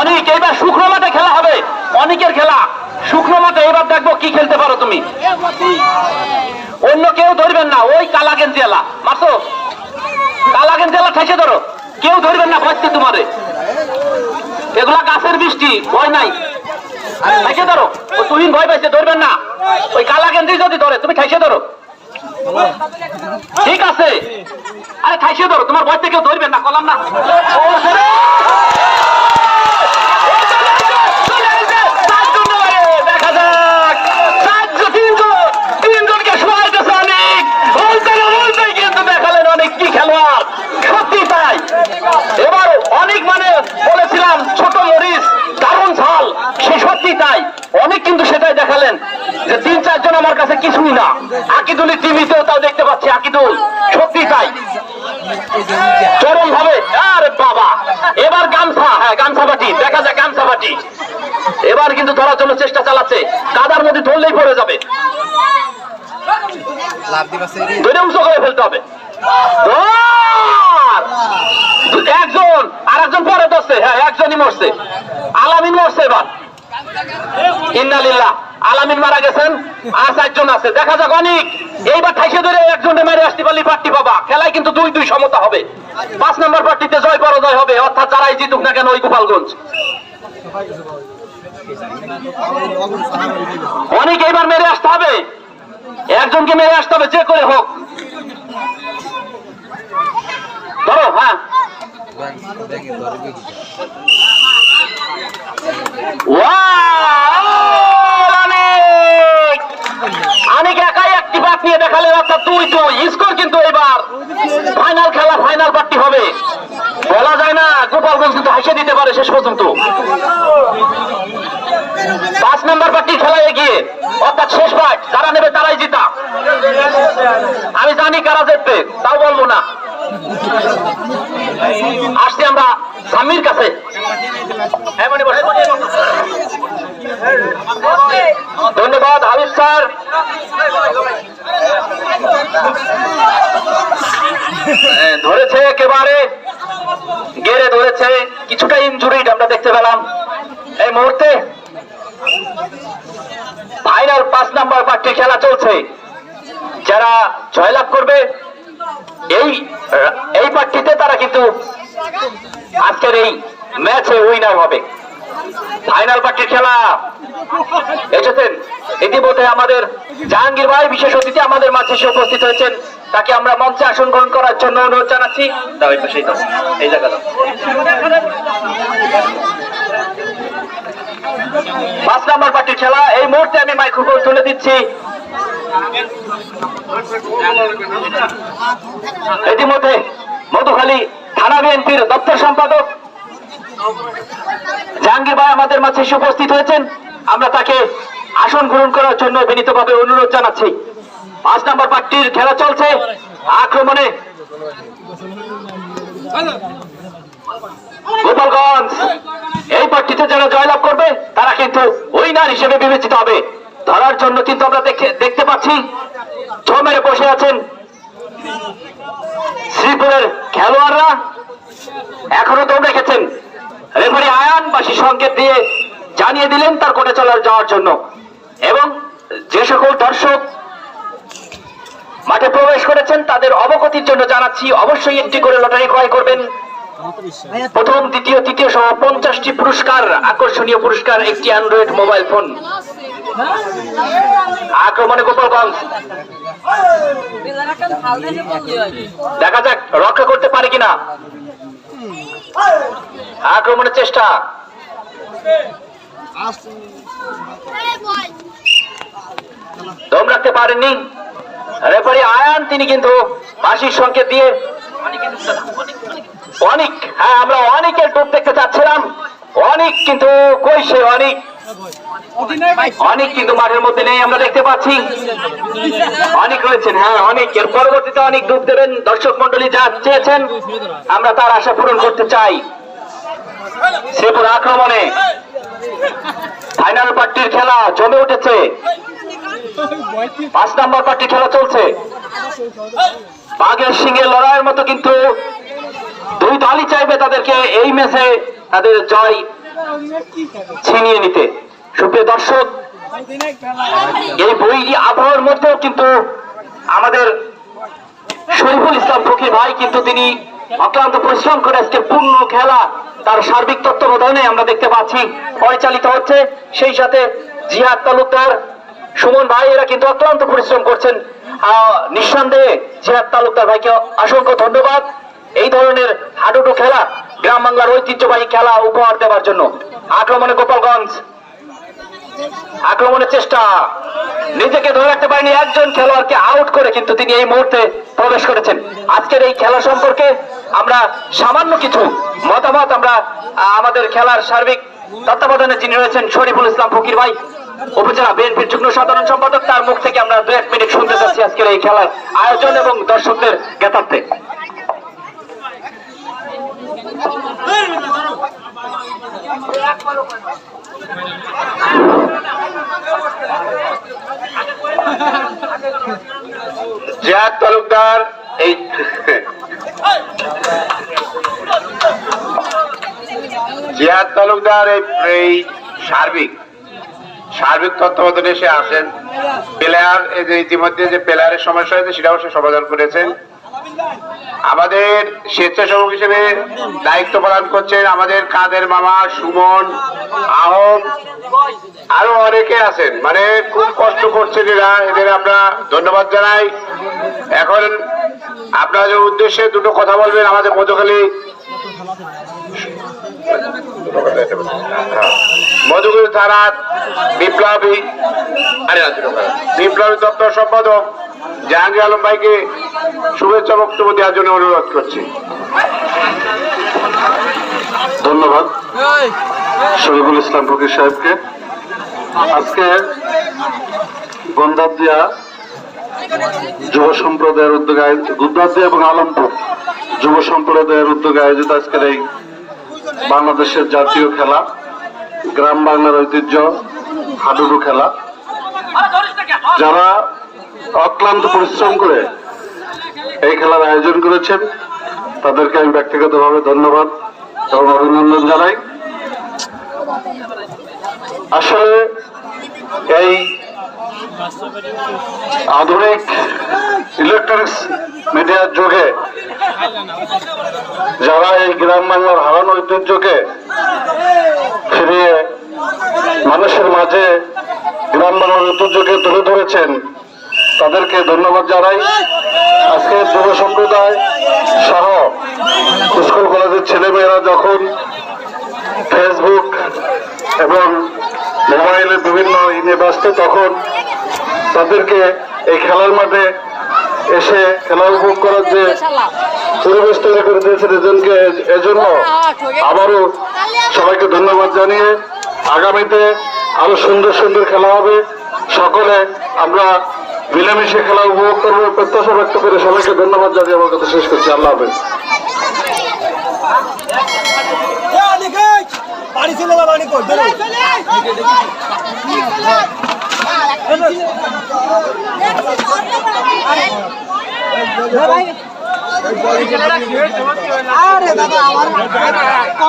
অনেক, এইবার শুকনো মাঠে খেলা হবে। অনেকের খেলা। শুকনো মাঠে এবার দেখব কি খেলতে পারো তুমি। অন্য কেউ ধরবেন না, ওই কালা গেঞ্জি এলা মাসো কালা গেঞ্জি এলা ঠেসে ধরো। কেউ ধরবেন না ভয় তোমারে। এগুলা গাছের বৃষ্টি, ভয় নাই। ঠেসে ধরো। তুহিন ভয় পাইছে, ধরবেন না। ওই কালা গেঞ্জি যদি ধরে, তুমি ঠেসে ধরো। ঠিক আছে। আরে ঠাইসে ধরো, তোমার ভয় কেউ ধরবেন না, কলাম না। এবার অনেক মানে বলেছিলাম, ছোট মরিচ, দারুণ ঝাল। সে সত্যি তাই। অনেক কিন্তু সেটাই দেখালেন। কিছুই না। টিভিতেও তাও দেখতে পাচ্ছি আকিদুল। সত্যি তাই। চরম ভাবে আরে বাবা, এবার গামছা হ্যাঁ গামছা দেখা যায় গামছা এবার কিন্তু ধরার জন্য চেষ্টা চালাচ্ছে। কাদার মধ্যে ধরলেই পড়ে যাবে। ধরে উঁচু করে ফেলতে হবে। একজন আর একজন পরে ধরছে। হ্যাঁ একজনই মরছে। আলামিন মরছে এবার। ইন্নালিল্লাহ। আলামিন মারা গেছেন, আর চারজন আছে। দেখা যাক অনেক। এইবার ঠাইসে ধরে একজনে মেরে আসতে পারলি পার্টি পাবা। খেলায় কিন্তু দুই দুই সমতা হবে। পাঁচ নম্বর পার্টিতে জয় পরাজয় হবে। অর্থাৎ যারাই জিতুক না কেন ওই গোপালগঞ্জ। অনেক এইবার মেরে আসতে হবে। একজনকে মেরে আসতে হবে, যে করে হোক। ধরো হ্যাঁ। অনেক একাই একটি বাদ নিয়ে দেখালেন অর্থাৎ দুই দুই। স্কোর কিন্তু এবার। ফাইনাল খেলা, ফাইনাল পার্টি হবে। বলা যায় না, গোপালগঞ্জ কিন্তু হাসে দিতে পারে শেষ পর্যন্ত। পাঁচ নম্বর পার্টির খেলা এগিয়ে। অর্থাৎ শেষ পার্ট যারা নেবে তারাই জিতা। আমি জানি কারা জিতবে তাও বলব না। আসছি আমরা স্বামীর কাছে। হ্যাঁ। ধন্যবাদ, হাবিব স্যার। ধরেছে একেবারে, গেড়ে ধরেছে, কিছুটা ইনজুরিড আমরা দেখতে পেলাম। এই মুহূর্তে ফাইনাল পাঁচ নাম্বার পার্টি খেলা চলছে। যারা জয়লাভ করবে, এই এই পার্টিতে তারা কিন্তু আজকের এই ম্যাচে উইনার হবে। ফাইনাল পার্টির খেলা। এসেছেন ইতিমধ্যে আমাদের জাহাঙ্গীর ভাই, বিশেষ অতিথি আমাদের মাঝে এসে উপস্থিত হয়েছেন। তাকে আমরা মঞ্চে আসন গ্রহণ করার জন্য অনুরোধ জানাচ্ছি। এই পাঁচ নাম্বার পার্টির খেলা। এই মুহূর্তে আমি মাইক্রোফোন তুলে দিচ্ছি। ইতিমধ্যে মধুখালী থানা বিএনপির দপ্তর সম্পাদক জাহাঙ্গীর ভাই আমাদের মাঝে এসে উপস্থিত হয়েছেন। আমরা তাকে আসন গ্রহণ করার জন্য বিনীতভাবে অনুরোধ জানাচ্ছি। পাঁচ নম্বর পার্টির খেলা চলছে। আক্রমণে গোপালগঞ্জ। এই পার্টিতে যারা জয়লাভ করবে, তারা কিন্তু উইনার হিসেবে বিবেচিত হবে। ধরার জন্য কিন্তু আমরা দেখে দেখতে পাচ্ছি। জমেরে বসে আছেন শ্রীপুরের খেলোয়াড়রা। এখনও দৌড় রেখেছেন। রেফারি আয়ানবাসী সংকেত দিয়ে জানিয়ে দিলেন তার কোটে চলার যাওয়ার জন্য। এবং যে সকল দর্শক মাঠে প্রবেশ করেছেন, তাদের অবগতির জন্য জানাচ্ছি, অবশ্যই একটি করে লটারি ক্রয় করবেন। প্রথম, দ্বিতীয়, তৃতীয় সহ পঞ্চাশটি পুরস্কার, আকর্ষণীয় পুরস্কার, একটি অ্যান্ড্রয়েড মোবাইল ফোন আক্রমণে গোপালগঞ্জ দেখা যাক, রক্ষা করতে পারে কিনা। আক্রমণের চেষ্টা। দম রাখতে পারেননি। রেফারি আয়ান, তিনি কিন্তু বাঁশির সংকেত দিয়ে অনেক হ্যাঁ আমরা অনেকের ডুব দেখতে চাচ্ছিলাম। অনেক কিন্তু কই সে অনেক। অনেক কিন্তু মাঠের মধ্যে নেই, আমরা দেখতে পাচ্ছি। অনেক রয়েছেন হ্যাঁ অনেক। এর পরবর্তীতে অনেক ডুব দেবেন। দর্শক মন্ডলী যা চেয়েছেন, আমরা তার আশা পূরণ করতে চাই। শ্রীপুর আক্রমণে ফাইনাল পার্টির খেলা জমে উঠেছে। পাঁচ নম্বর পার্টির খেলা চলছে। বাঘের সিংহে লড়াইয়ের মতো কিন্তু দুই কালই চাইবে তাদেরকে এই ম্যাচে তাদের জয় ছিনিয়ে নিতে। সুপ্রিয় দর্শক, এই বৈরী আবহাওয়ার মধ্যেও কিন্তু আমাদের শরীফুল ইসলাম ফকির ভাই কিন্তু তিনি অক্লান্ত পরিশ্রম করে আজকে পূর্ণ খেলা, তার সার্বিক তত্ত্বাবধানে আমরা দেখতে পাচ্ছি। পরিচালিত হচ্ছে, সেই সাথে জিহাদ তালুকদার সুমন ভাই, এরা কিন্তু অক্লান্ত পরিশ্রম করছেন। নিঃসন্দেহে জিহাদ তালুকদার ভাইকে অসংখ্য ধন্যবাদ। এই ধরনের হাডুডু খেলা গ্রাম বাংলার ঐতিহ্যবাহী খেলা উপহার দেওয়ার জন্য আক্রমণে গোপালগঞ্জ। আক্রমণের চেষ্টা। নিজেকে ধরে রাখতে পারেনি একজন খেলোয়াড়কে আউট করে কিন্তু তিনি এই মুহূর্তে প্রবেশ করেছেন। আজকের এই খেলা সম্পর্কে আমরা সামান্য কিছু মতামত আমরা আমাদের খেলার সার্বিক তত্ত্বাবধানে যিনি রয়েছেন শরীফুল ইসলাম ফকির ভাই, উপজেলা বিএনপির যুগ্ম সাধারণ সম্পাদক, তার মুখ থেকে আমরা দু এক মিনিট শুনতে চাচ্ছি আজকের এই খেলার আয়োজন এবং দর্শকদের জ্ঞাতার্থে। জিয়াদ তালুকদার, এই জিয়াদ তালুকদার এই সার্বিক। সার্বিক তত্ত্বাবধানে সে আসেন। প্লেয়ার, এই যে ইতিমধ্যে যে প্লেয়ারের সমস্যা হয়েছে, সেটাও সে সমাধান করেছেন। আমাদের স্বেচ্ছাসেবক হিসেবে দায়িত্ব পালন করছেন আমাদের কাদের মামা সুমন আহম আরও অনেকে আছেন। মানে খুব কষ্ট করছেন এরা এদের আমরা ধন্যবাদ জানাই। এখন আপনাদের উদ্দেশ্যে দুটো কথা বলবেন আমাদের মধুখালী মধুখালী থানার বিপ্লবী কথা। বিপ্লবী দপ্তর সম্পাদক জাহাঙ্গীর আলম ভাইকে শুভেচ্ছা বক্তব্য দেওয়ার জন্য অনুরোধ করছি। ধন্যবাদ। শরীফুল ইসলাম ফকির সাহেবকে। আজকে গন্ধাদিয়া যুব সম্প্রদায়ের উদ্যোগে আয়োজিত গুদ্দাদিয়া এবং আলমপুর যুব সম্প্রদায়ের উদ্যোগে আয়োজিত আজকের এই বাংলাদেশের জাতীয় খেলা গ্রাম বাংলার ঐতিহ্য হাডুডু খেলা। যারা অক্লান্ত পরিশ্রম করে এই খেলার আয়োজন করেছেন। তাদেরকে আমি ব্যক্তিগতভাবে ধন্যবাদ এবং অভিনন্দন জানাই। আসলে এই আধুনিক ইলেকট্রনিক্স মিডিয়ার যুগে যারা এই গ্রাম বাংলার হারানো ঐতিহ্যকে ফিরিয়ে মানুষের মাঝে গ্রাম বাংলার ঐতিহ্যকে তুলে ধরেছেন তাদেরকে ধন্যবাদ জানাই। আজকে যুব সম্প্রদায় সহ স্কুল কলেজের ছেলেমেয়েরা যখন ফেসবুক এবং মোবাইলে বিভিন্ন ইনে ব্যস্ত তখন তাদেরকে এই খেলার মাঠে এসে খেলা উপভোগ করার যে পরিবেশ তৈরি করে দিয়েছেন এজনকে এজন্য আবারও সবাইকে ধন্যবাদ জানিয়ে আগামীতে আরও সুন্দর সুন্দর খেলা হবে। সকলে আমরা মিলেমিশে খেলা উপভোগ করব, প্রত্যাশা ব্যক্ত করে সবাইকে ধন্যবাদ জানিয়ে আমার কথা শেষ করছি। আল্লাহ হাফেজ। আরে দাদা আমার